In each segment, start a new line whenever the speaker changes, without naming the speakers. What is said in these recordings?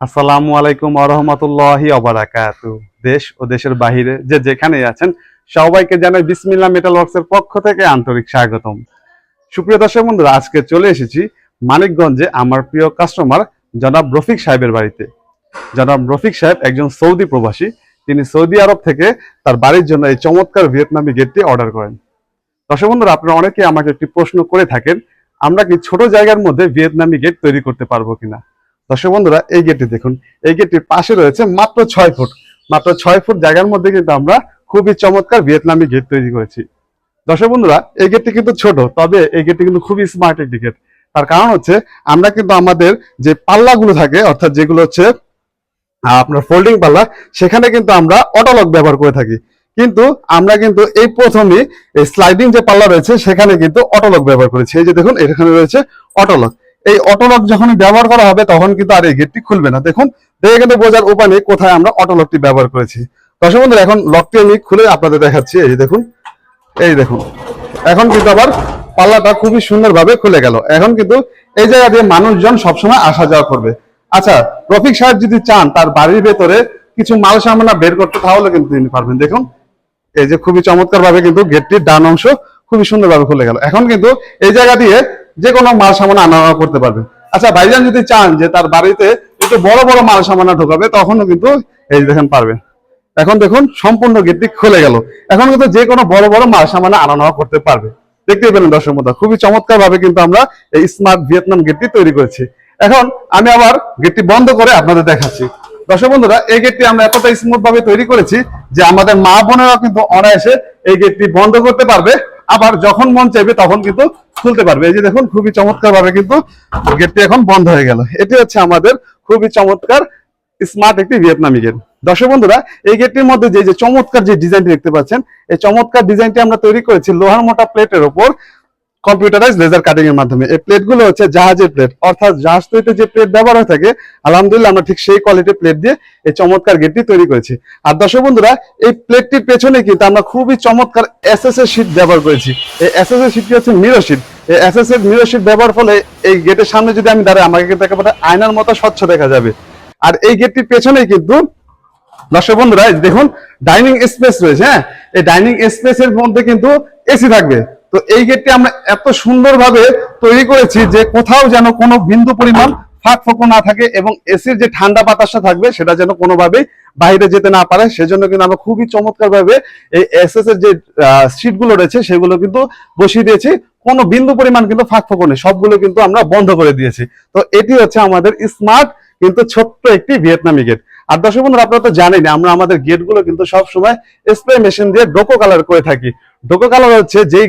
আসসালামু আলাইকুম আরহামতুল্লাহি অবরাকাতু দেশ ও দেশের বাহিরে যে যেখানেই আছেন, সবাইকে জানাই বিসমিল্লাহ মেটাল ওয়ার্কসের পক্ষ থেকে আন্তরিক স্বাগতম। সুপ্রিয় দর্শক বন্ধুরা, আজকে চলে এসেছি মানিকগঞ্জে আমার প্রিয় কাস্টমার জনাব রফিক সাহেবের বাড়িতে। জনাব রফিক সাহেব একজন সৌদি প্রবাসী। তিনি সৌদি আরব থেকে তার বাড়ির জন্য এই চমৎকার ভিয়েতনামি গেটটি অর্ডার করেন। দর্শক বন্ধুরা, আপনারা অনেকে আমাকে একটি প্রশ্ন করে থাকেন, আমরা কি ছোট জায়গার মধ্যে ভিয়েতনামি গেট তৈরি করতে পারব কিনা? দর্শক বন্ধুরা, এই গেটটি দেখুন। এই গেটটির পাশে রয়েছে মাত্র ছয় ফুট। মাত্র ছয় ফুট জায়গার মধ্যে কিন্তু আমরা খুবই চমৎকার ভিয়েতনামি গেট তৈরি করেছি। দর্শক বন্ধুরা, এই গেটটি কিন্তু ছোট, তবে এই গেটটি কিন্তু খুবই স্মার্ট একটি গেট। তার কারণ হচ্ছে, আমরা কিন্তু আমাদের যে পাল্লাগুলো থাকে, অর্থাৎ যেগুলো হচ্ছে আপনার ফোল্ডিং পাল্লা, সেখানে কিন্তু আমরা অটোলক ব্যবহার করে থাকি। কিন্তু আমরা কিন্তু এই প্রথমে স্লাইডিং যে পাল্লা রয়েছে, সেখানে কিন্তু অটোলক ব্যবহার করেছি। এই যে দেখুন, এখানে রয়েছে অটোলক এই অটোলক যখন ব্যবহার করা হবে, তখন কিন্তু আর এই গেটটি খুলবে না। দেখুন, দেখে কিন্তু বোঝার উপায় নেই কোথায় আমরা অটোলকটি ব্যবহার করেছি। দর্শক বন্ধুরা, এখন লকটি আমি খুলে আপনাদের দেখাচ্ছি। এই দেখুন এই দেখুন। এখন কিন্তু আবার পাল্লাটা খুবই সুন্দরভাবে খুলে গেল। এখন কিন্তু এই জায়গা দিয়ে মানুষজন সবসময় আসা যাওয়া করবে। আচ্ছা রফিক সাহেব যদি চান, তার বাড়ির ভেতরে কিছু মাল সামানা বের করতে, তাহলে কিন্তু তিনি পারবেন। দেখুন, এই যে খুবই চমৎকার ভাবে কিন্তু গেটটির ডান অংশ খুবই সুন্দরভাবে খুলে গেল। এখন কিন্তু এই জায়গা দিয়ে যে কোনো মাল সামানা আনা করতে পারবে। আচ্ছা ভাইজান যদি চান যে তার বাড়িতে একটু বড় বড় মাল সামানা ঢোকাবে, তখনও কিন্তু এই দেখেন পারবেন এখন দেখুন, সম্পূর্ণ গেটটি খুলে গেল। এখন কিন্তু যে কোনো বড় বড় মাল সামানা আনা নেওয়া করতে পারবে। দেখতেই পেলেন দর্শক মতো খুবই চমৎকার ভাবে কিন্তু আমরা এই স্মার্ট ভিয়েতনাম গেটটি তৈরি করেছি। এখন আমি আবার গেটটি বন্ধ করে আপনাদের দেখাচ্ছি। দর্শক বন্ধুরা, এই গেটটি আমরা এতটা স্মুথ ভাবে তৈরি করেছি যে আমাদের মা বোনেরা কিন্তু অনায়াসে এই গেটটি বন্ধ করতে পারবে। আবার যখন মন চাইবে তখন কিন্তু খুলতে পারবে। এই যে দেখুন, খুবই চমৎকার ভাবে কিন্তু গেটটি এখন বন্ধ হয়ে গেল। এটি হচ্ছে আমাদের খুবই চমৎকার স্মার্ট একটি ভিয়েতনামি গেট। দর্শক বন্ধুরা, এই গেটটির মধ্যে যে যে চমৎকার যে ডিজাইনটি দেখতে পাচ্ছেন, এই চমৎকার ডিজাইনটি আমরা তৈরি করেছি লোহার মোটা প্লেটের উপর কম্পিউটারাইজ লেজার কাটিং এর মাধ্যমে। এই প্লেটগুলো হচ্ছে জাহাজের প্লেট অর্থাৎ জাহাজ তৈরিতে যে প্লেট ব্যবহার হয়ে থাকে, আলহামদুলিল্লাহ আমরা ঠিক সেই কোয়ালিটির প্লেট দিয়ে এই চমৎকার গেটটি তৈরি করেছি। আর দর্শক বন্ধুরা, এই প্লেটটির পেছনে কিন্তু আমরা খুবই চমৎকার এসএস এর শীট ব্যবহার করেছি। এই এসএস এর শীটটি হচ্ছে মিরর শীট এই এসএস এর মিরর শীট ব্যবহার ফলে এই গেটের সামনে যদি আমি দাঁড়াই, আমাকে কিন্তু একেবারে আয়নার মতো স্বচ্ছ দেখা যাবে। আর এই গেটটির পেছনেই কিন্তু দর্শক বন্ধুরা দেখুন ডাইনিং স্পেস রয়েছে হ্যাঁ? এই ডাইনিং স্পেস এর মধ্যে কিন্তু এসি থাকবে। তো এই গেটটি আমরা এত সুন্দরভাবে তৈরি করেছি যে কোথাও যেন কোনো বিন্দু পরিমাণ ফাঁক ফোকো না থাকে এবং এসির যে ঠান্ডা বাতাসটা থাকবে সেটা যেন কোনোভাবেই বাইরে যেতে না পারে। সেজন্য কিন্তু আমরা খুবই চমৎকার ভাবে এই এসএস এর যে সিটগুলো রয়েছে সেগুলো কিন্তু বসিয়ে দিয়েছি। কোনো বিন্দু পরিমাণ কিন্তু ফাঁক ফোকো নেই। সবগুলো কিন্তু আমরা বন্ধ করে দিয়েছি। তো এটি হচ্ছে আমাদের স্মার্ট কিন্তু ছোট্ট একটি ভিয়েতনামি গেট আর দর্শক বন্ধুরা, আপনারা তো জানেন, আমরা আমাদের গেটগুলো কিন্তু সব সময় স্প্রে মেশিন দিয়ে ডোকো কালার করে থাকি। ডোকো কালার হচ্ছে যেই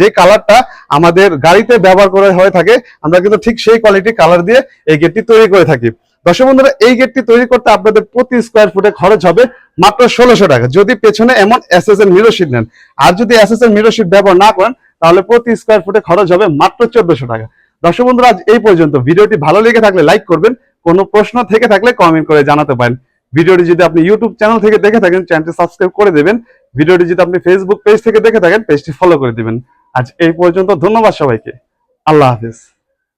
যে কালারটা আমাদের গাড়িতে ব্যবহার করে হয়ে থাকে, আমরা কিন্তু ঠিক সেই কোয়ালিটি কালার দিয়ে এই গেটটি তৈরি করে থাকি। দর্শক বন্ধুরা, এই গেটটি তৈরি করতে আপনাদের প্রতি স্কোয়ার ফুটে খরচ হবে মাত্র ষোলোশো টাকা। যদি পেছনে এমন এসএস এর মিরো শিট নেন, আর যদি এসএস এর মিরো শিট ব্যবহার না করেন, তাহলে প্রতি স্কোয়ার ফুটে খরচ হবে মাত্র চোদ্দশো টাকা। দর্শক বন্ধুরা, আজ এই পর্যন্ত। ভিডিওটি ভালো লেগে থাকলে লাইক করবেন কোনো প্রশ্ন থেকে থাকলে কমেন্ট করে জানাতে পারেন। ভিডিওটি যদি আপনি ইউটিউব চ্যানেল থেকে দেখে থাকেন চ্যানেলটি সাবস্ক্রাইব করে দেবেন। ভিডিওটি যদি আপনি ফেসবুক পেজ থেকে দেখে থাকেন পেজটি ফলো করে দিবেন। আজ এই পর্যন্ত ধন্যবাদ সবাইকে। আল্লাহ হাফিজ।